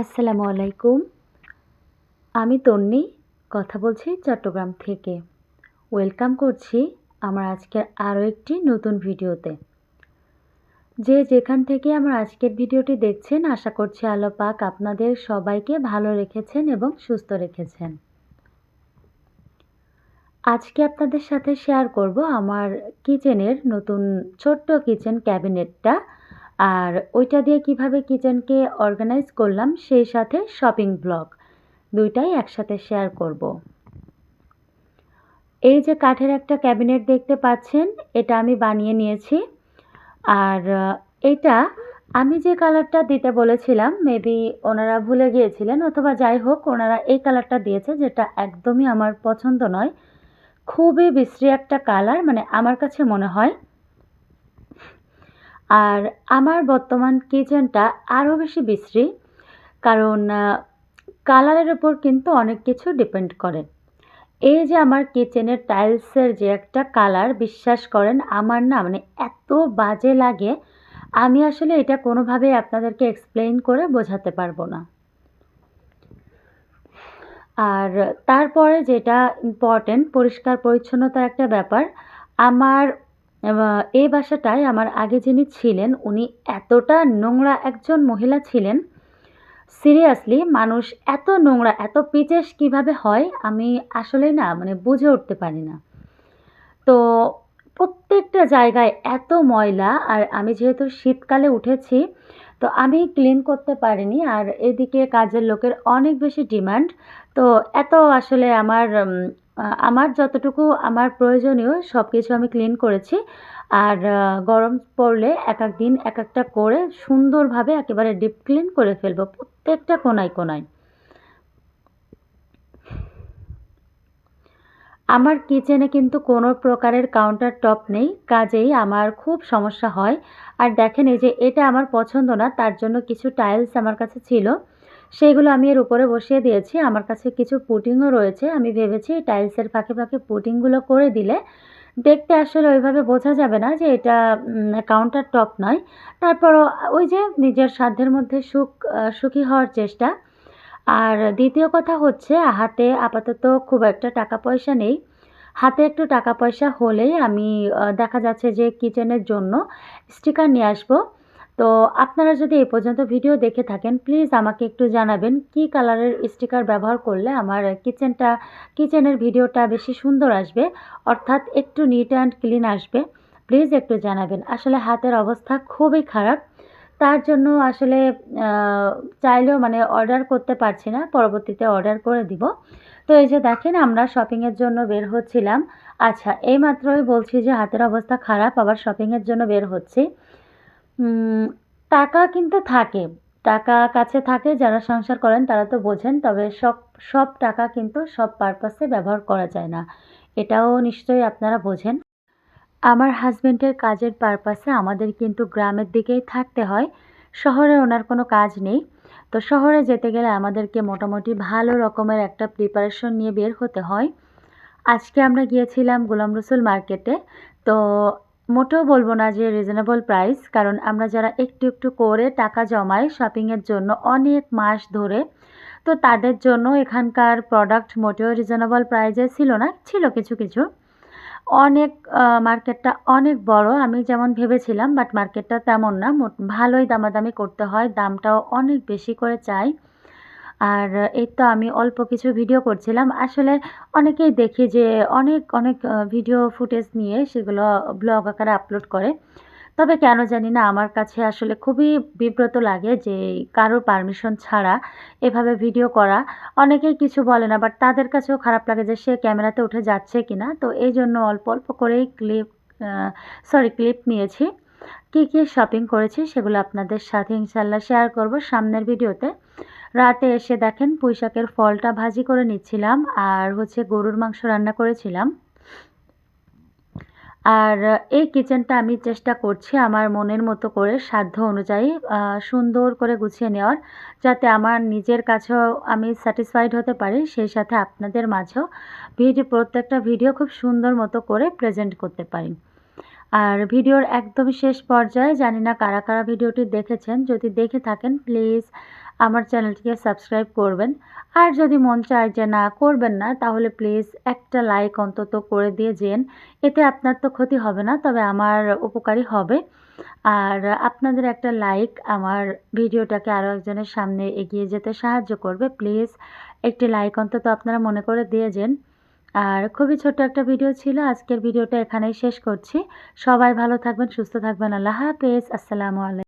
আসসালামু আলাইকুম। আমি তন্নি, কথা বলছি চট্টগ্রাম থেকে। ওয়েলকাম করছি আমার আজকের আরও একটি নতুন ভিডিওতে। যে যেখান থেকে আমার আজকের ভিডিওটি দেখছেন, আশা করছি আলো পাক আপনাদের সবাইকে ভালো রেখেছেন এবং সুস্থ রেখেছেন। আজকে আপনাদের সাথে শেয়ার করব আমার কিচেনের নতুন ছোট্ট কিচেন ক্যাবিনেটটা আর ওইটা দিয়ে কীভাবে কিচেনকে অর্গানাইজ করলাম, সেই সাথে শপিং ব্লগ দুইটাই একসাথে শেয়ার করব। এই যে কাঠের একটা ক্যাবিনেট দেখতে পাচ্ছেন, এটা আমি বানিয়ে নিয়েছি আর এটা আমি যে কালারটা দিতে বলেছিলাম মেবি ওনারা ভুলে গিয়েছিলেন, অথবা যাই হোক, ওনারা এই কালারটা দিয়েছে, যেটা একদমই আমার পছন্দ নয় খুবই বিশ্রী একটা কালার মানে আমার কাছে মনে হয় আর আমার বর্তমান কিচেনটা আরও বেশি বিশ্রী, কারণ কালারের ওপর কিন্তু অনেক কিছু ডিপেন্ড করে। এই যে আমার কিচেনের টাইলসের যে একটা কালার, বিশ্বাস করেন, আমার না মানে এত বাজে লাগে, আমি আসলে এটা কোনোভাবেই আপনাদেরকে এক্সপ্লেন করে বোঝাতে পারব না। আর তারপরে যেটা ইম্পর্টেন্ট পরিষ্কার পরিচ্ছন্নতার একটা ব্যাপার, আমার এই বাসাটায় আমার আগে যিনি ছিলেন, উনি এতটা নোংরা একজন মহিলা ছিলেন। সিরিয়াসলি মানুষ এত নোংরা, এত পিচেস কীভাবে হয় আমি আসলে না মানে বুঝে উঠতে পারি না। তো প্রত্যেকটা জায়গায় এত ময়লা, আর আমি যেহেতু শীতকালে উঠেছি, তো আমি ক্লিন করতে পারিনি, আর এদিকে কাজের লোকের অনেক বেশি ডিমান্ড তো এত আসলে আমার আমার যতটুকু আমার প্রয়োজনীয় সব কিছু আমি ক্লিন করেছি। আর গরম পড়লে এক এক দিন এক একটা করে সুন্দরভাবে একেবারে ডিপ ক্লিন করে ফেলব প্রত্যেকটা কোনায় কোনায়। আমার কিচেনে কিন্তু কোনো প্রকারের কাউন্টার টপ নেই, কাজেই আমার খুব সমস্যা হয়। আর দেখেন এই যে এটা আমার পছন্দ না, তার জন্য কিছু টাইলস আমার কাছে ছিল। সেগুলো আমি এর উপরে বসিয়ে দিয়েছি। আমার কাছে কিছু পুটিংও রয়েছে। আমি ভেবেছি টাইলসের ফাঁকে ফাঁকে পুটিংগুলো করে দিলে দেখতে আসলে ওইভাবে বোঝা যাবে না যে এটা কাউন্টার টপ নয়। তারপরও ওই যে নিজের সাধ্যের মধ্যে সুখ সুখী হওয়ার চেষ্টা। আর দ্বিতীয় কথা হচ্ছে, হাতে আপাতত খুব একটা টাকা পয়সা নেই। হাতে একটু টাকা পয়সা হলেই আমি দেখা যাচ্ছে যে কিচেনের জন্য স্টিকার নিয়ে আসব। তো আপনারা যদি এই পর্যন্ত ভিডিও দেখে থাকেন প্লিজ আমাকে একটু জানাবেন কি কালারের স্টিকার ব্যবহার করলে আমার কিচেনটা কিচেনের ভিডিওটা বেশি সুন্দর আসবে, অর্থাৎ একটু নিট অ্যান্ড ক্লিন আসবে। প্লিজ একটু জানাবেন। আসলে হাতের অবস্থা খুবই খারাপ। তার জন্য আসলে চাইলেও মানে অর্ডার করতে পারছি না। পরবর্তীতে অর্ডার করে দিব। তো এই যে দেখেন, আমরা শপিংয়ের জন্য বের হচ্ছিলাম। আচ্ছা এই মাত্রই বলছি যে হাতের অবস্থা খারাপ, আবার শপিংয়ের জন্য বের হচ্ছি। টাকা কিন্তু থাকে। টাকা কাছে থাকে, যারা সংসার করেন তারা তো বোঝেন, তবে সব সব টাকা কিন্তু সব পারপাসে ব্যবহার করা যায় না। এটাও নিশ্চয়ই আপনারা বোঝেন। আমার হাজব্যান্ডের কাজের পারপাসে আমাদের কিন্তু গ্রামের দিকেই থাকতে হয়। শহরে ওনার কোনো কাজ নেই। তো শহরে যেতে গেলে আমাদেরকে মোটামুটি ভালো রকমের একটা প্রিপারেশন নিয়ে বের হতে হয়। আজকে আমরা গিয়েছিলাম গোলাম রসুল মার্কেটে তো মোটেও বলব না যে রিজনেবল প্রাইস কারণ আমরা যারা একটু একটু করে টাকা জমাই শপিংয়ের জন্য অনেক মাস ধরে, তো তাদের জন্য এখানকার প্রোডাক্ট মোটেও রিজনেবল প্রাইজে ছিল না, ছিল কিছু কিছু। অনেক মার্কেটটা অনেক বড়, আমি যেমন ভেবেছিলাম বাট মার্কেটটা তেমন না ভালোই দামাদামি করতে হয়, দামটাও অনেক বেশি করে চাই। আর এই তো আমি অল্প কিছু ভিডিও করছিলাম। আসলে অনেকেই দেখি যে অনেক অনেক ভিডিও ফুটেজ নিয়ে সেগুলো ব্লগ আকারে আপলোড করে। তবে কেন জানি না, আমার কাছে আসলে খুবই বিব্রত লাগে যে কারোর পারমিশন ছাড়া এভাবে ভিডিও করা। অনেকেই কিছু বলে না বাট তাদের কাছেও খারাপ লাগে যে সে ক্যামেরাতে উঠে যাচ্ছে কি না তো এই জন্য অল্প অল্প করেই ক্লিপ সরি ক্লিপ নিয়েছি। কী কী শপিং করেছি সেগুলো আপনাদের সাথে ইনশাল্লাহ শেয়ার করব সামনের ভিডিওতে রাতে এসে দেখেন পুঁইশাকের ফলটা ভাজি করে নিচ্ছিলাম আর হচ্ছে গরুর মাংস রান্না করেছিলাম। আর এই কিচেনটা আমি চেষ্টা করছি আমার মনের মতো করে, সাধ্য অনুযায়ী সুন্দর করে গুছিয়ে নেওয়ার যাতে আমার নিজের কাছেও আমি স্যাটিসফাইড হতে পারি, সেই সাথে আপনাদের মাঝেও ভিডিও প্রত্যেকটা ভিডিও খুব সুন্দর মতো করে প্রেজেন্ট করতে পারি। আর ভিডিওর একদমই শেষ পর্যায়ে, জানি না কারা কারা ভিডিওটি দেখেছেন, যদি দেখে থাকেন প্লিজ আমার চ্যানেলটিকে সাবস্ক্রাইব করবেন। আর যদি মন চায় যে না, করবেন না, তাহলে প্লিজ একটা লাইক অন্তত করে দিয়ে যেন। এতে আপনার তো ক্ষতি হবে না, তবে আমার উপকারী হবে। আর আপনাদের একটা লাইক আমার ভিডিওটাকে আরও একজনের সামনে এগিয়ে যেতে সাহায্য করবে। প্লিজ একটি লাইক অন্তত আপনারা মনে করে দিয়ে যেন। আর খুবই ছোট্ট একটা ভিডিও ছিল, আজকের ভিডিওটা এখানেই শেষ করছি। সবাই ভালো থাকবেন, সুস্থ থাকবেন, আল্লাহ হাফেজ, আসসালামু আলাইকুম।